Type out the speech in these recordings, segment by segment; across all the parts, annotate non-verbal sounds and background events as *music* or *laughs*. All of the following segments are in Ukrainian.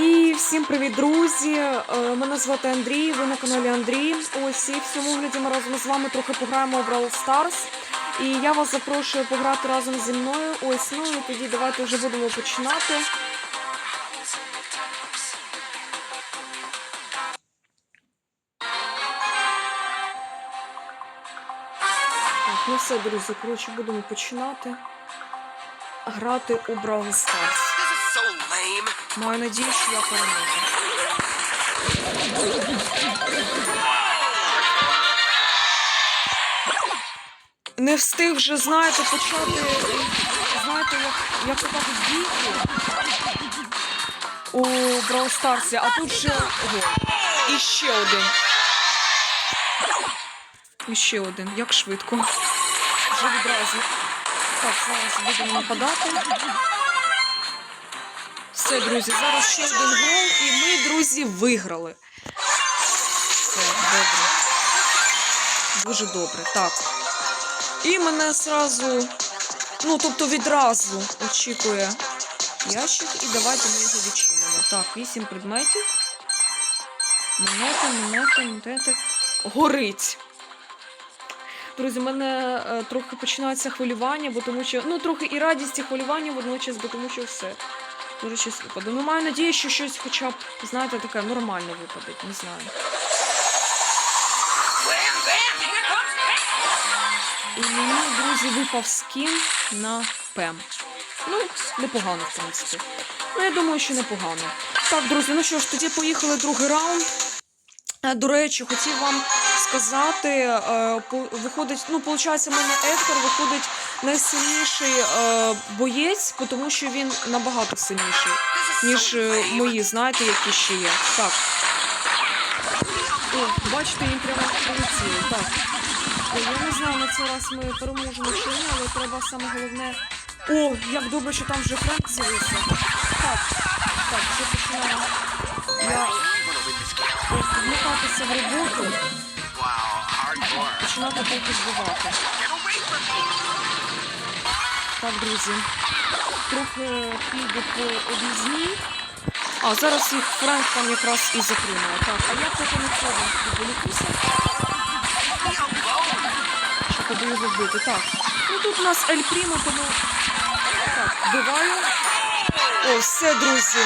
І всім привіт, друзі! Е, Мене звати Андрій, ви на каналі Андрій. Ось і в цьому огляді ми разом з вами трохи пограємо в Brawl Stars. І я вас запрошую пограти разом зі мною. Ось, ну і тоді давайте вже будемо починати. Так, ну все, друзі, коротше, будемо починати грати у Brawl Stars. Маю надію, що я переможу. Не встиг вже, знаєте, почати, знаєте, як, як то бійку у Brawl Старсі, а тут вже ого. І ще один. І ще один. Як швидко. Вже відразу. Так, зараз будемо нападати. Все, друзі, зараз ще один гол, і ми, друзі, виграли. Все, добре. Дуже добре. Так. І мене зразу, ну, тобто відразу очікує ящик, і давайте ми його відчинимо. Так, вісім предметів. Монети, монети, монети. Горить. Друзі, в мене е, трохи починається хвилювання, бо тому що. Ну, трохи і радість, і хвилювання водночас, бо тому що все. Дуже щось випаде. Ну, маю надію, що щось хоча б, знаєте, таке нормальне випаде, не знаю. І мені, друзі, випав скін на Пем. Ну, непогано, в принципі. Ну, я думаю, що непогано. Так, друзі, ну що ж, тоді поїхали другий раунд. Е, До речі, хотів вам сказати, е, виходить, ну, виходить, в мене Ектор виходить найсильніший е, боєць, тому що він набагато сильніший, ніж е, мої, знаєте, які ще є. Так. О, бачите, їм прямо прилетіло. Так. Ой, я не знаю, на цей раз ми переможемо чи ні, але треба саме головне. О, як добре, що там вже Френк з'явився. Так, так, вже починаємо. Я вмикатися в роботу, починати поки збивати. Так, друзі. Трохи піду по об'їзній. А, зараз їх Френк там якраз і затримає. Так, а я поки не цього відволікуся, щоб його вбити. Так. Ну тут у нас Ель Прімо, тому. Так, вбиваю. О, все, друзі.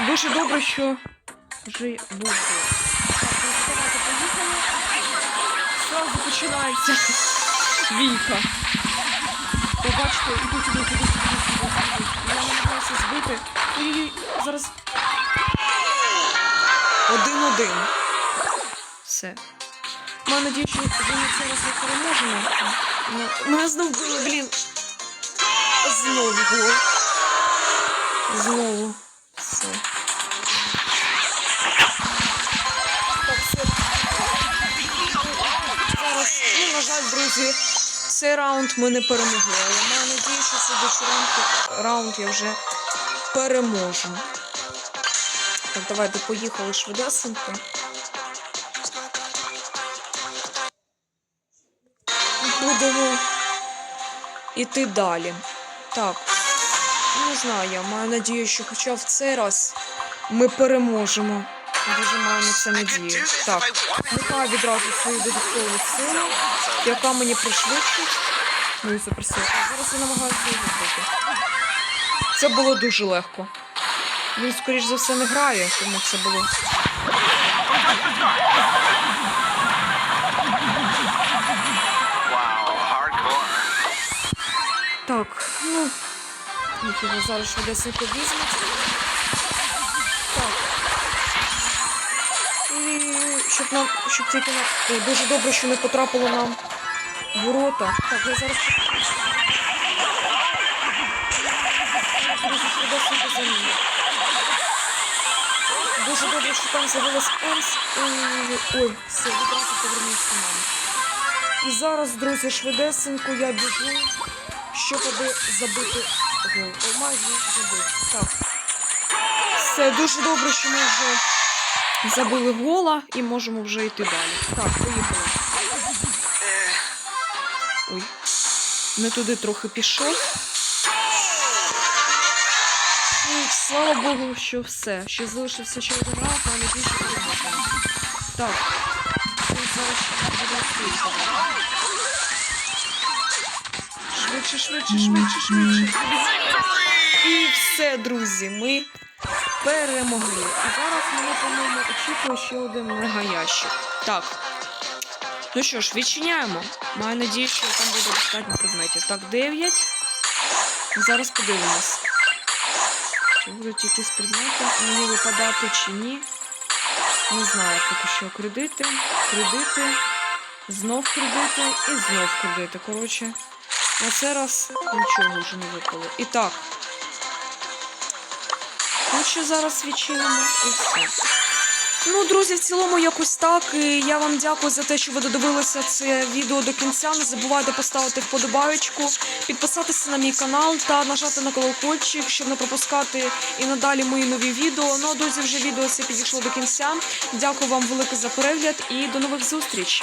Дуже добре, що вже був. Так, давайте поїхали. Зразу починається *laughs* бійка. Ви бачите, ідуть, ідуть, ідуть, ідуть, ідуть. Я намагаюся збити. Ой-ой-ой, зараз. Один-один. Все. Маю надію, що ми цей раз не переможемо. Ну, Мене знов вбили, блін. Знову було. Знову. Цей раунд ми не перемогли. Але маю надію, що слідчий раунд, раунд я вже переможу. Так, давайте поїхали швидесенько. Будемо іти далі. Так. Не знаю, я маю надію, що хоча в цей раз ми переможемо. Дуже маю на це надію. Так. Вмикаю відразу свою додаткову силу, яка мені пришвидшить мою суперсилу. Зараз я намагаюся її вбити. Це було дуже легко. Він, скоріш за все, не грає, тому це було. Так, ну. Їх його зараз швидесенько візьмуть. Щоб нам. Щоб тільки нам. Ой, дуже добре, що не потрапило нам в ворота. Так, я зараз. Дуже добре, що там з'явилась Емс. Ой, все, відразу повернувся нам. І зараз, друзі, швидесенько я біжу, щоб аби забити гол. О, майже забив. Так. Все, дуже добре, що ми вже забили гола і можемо вже йти далі. Так, поїхали. Ой. Не туди трохи пішов. І слава Богу, що все. Ще залишився ще один раунд, але більше переможемо. Так. Зараз буде швидше. Швидше, швидше, швидше, швидше. І все, друзі, ми перемогли. І зараз мене, по-моєму, очікує ще один мегаящик. Так. Ну що ж, відчиняємо. Маю надію, що там буде достатньо предметів. Так, 9. Зараз подивимось. Чи будуть якісь предмети мені випадати чи ні. Не знаю поки що кредити, кредити, знов кредити і знов кредити. Коротше, на цей раз нічого вже не випало. І так. Ще зараз відчинимо і все. Ну, друзі, в цілому якось так. І я вам дякую за те, що ви додивилися це відео до кінця. Не забувайте поставити вподобаєчку, підписатися на мій канал та нажати на колокольчик, щоб не пропускати і надалі мої нові відео. Ну, а друзі, вже відео це підійшло до кінця. Дякую вам велике за перегляд і до нових зустріч.